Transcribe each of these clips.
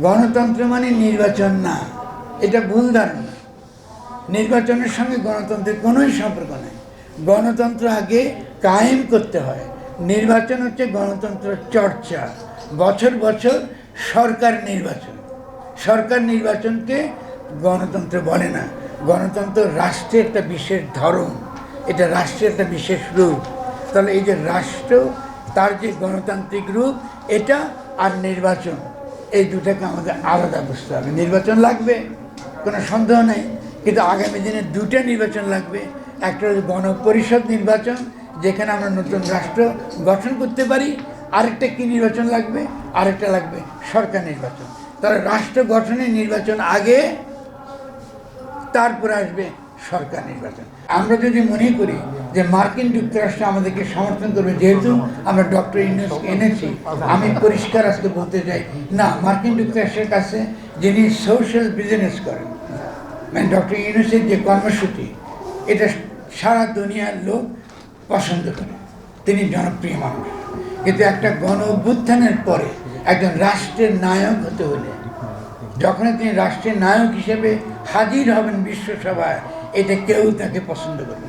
গণতন্ত্র মানে নির্বাচন না। এটা ভুল ধারণা। নির্বাচনের সঙ্গে গণতন্ত্রের কোনোই সম্পর্ক নেই। গণতন্ত্র আগে কায়েম করতে হয়। নির্বাচন হচ্ছে গণতন্ত্র চর্চা। বছর বছর সরকার নির্বাচন। সরকার নির্বাচনকে গণতন্ত্র বলে না। গণতন্ত্র রাষ্ট্রের একটা বিশেষ ধরন। এটা রাষ্ট্রের একটা বিশেষ রূপ। তাহলে এই যে রাষ্ট্র, তার যে গণতান্ত্রিক রূপ, এটা আর নির্বাচন। এই দুটাকে আমাদের আলাদা বুঝতে হবে। নির্বাচন লাগবে, কোনো সন্দেহ নেই। কিন্তু আগামী দিনে দুটো নির্বাচন লাগবে। একটা হচ্ছে গণপরিষদ নির্বাচন, যেখানে আমরা নতুন রাষ্ট্র গঠন করতে পারি। আরেকটা কি নির্বাচন লাগবে? আরেকটা লাগবে সরকার নির্বাচন। তাহলে রাষ্ট্র গঠনের নির্বাচন আগে, তারপরে আসবে সরকার নির্বাচন। আমরা যদি মনে করি যে মার্কিন যুক্তরাষ্ট্র আমাদেরকে সমর্থন করবে। যেহেতু আমরা ডক্টর ইউনুস এনেছি, আমি পরিষ্কার আজকে বলতে চাই, না, মার্কিন যুক্তরাষ্ট্রের কাছে যিনি সোশ্যাল বিজনেস করেন মানে ডক্টর ইউনুসের যে কর্মসূচি, এটা সারা দুনিয়ার লোক পছন্দ করে। তিনি জনপ্রিয় মানুষ। কিন্তু একটা গণ অভ্যুত্থানের পরে একজন রাষ্ট্রের নায়ক হতে হলে, যখন তিনি রাষ্ট্রের নায়ক হিসেবে হাজির হবেন বিশ্বসভায়, এটা কেউ তাকে পছন্দ করবে।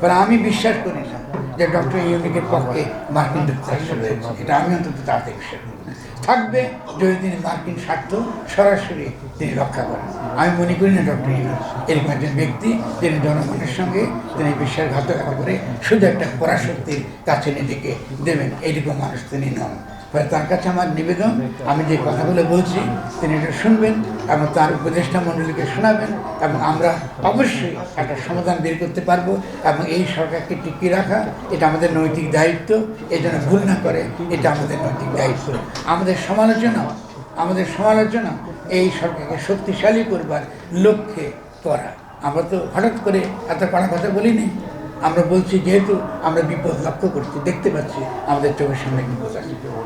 কারণ আমি বিশ্বাস করি না যে ডক্টর ইউনিকের পক্ষে মার্কিন যুক্তরাষ্ট্র রয়েছে এটা আমি অন্তত তাতে বিশ্বাস করি থাকবে যদি তিনি মার্কিন স্বার্থ সরাসরি তিনি রক্ষা করেন। আমি মনে করি না ডক্টর ইউনুস এরকম একজন ব্যক্তি তিনি জনগণের সঙ্গে তিনি বিশ্বাসঘাতকতা করে শুধু একটা পরাশক্তির কাছে নিজেকে দেবেন। এইরকম মানুষ তিনি নন। ফলে তার কাছে আমার নিবেদন। আমি যে কথাগুলো বলছি, তিনি এটা শুনবেন এবং তার উপদেষ্টা মণ্ডলীকে শোনাবেন এবং আমরা অবশ্যই একটা সমাধান বের করতে পারব এবং এই সরকারকে টিকিয়ে রাখা, এটা আমাদের নৈতিক দায়িত্ব। জন্য ভুল না করে এটা আমাদের নৈতিক দায়িত্ব। আমাদের সমালোচনা আমাদের সমালোচনা এই সরকারকে শক্তিশালী করবার লক্ষ্যে করা। আমরা তো হঠাৎ করে এত কড়া কথা বলিনি। আমরা বলছি, যেহেতু আমরা বিপদ লক্ষ্য করছি, দেখতে পাচ্ছি আমাদের চোখের সামনে বিপদ আছে।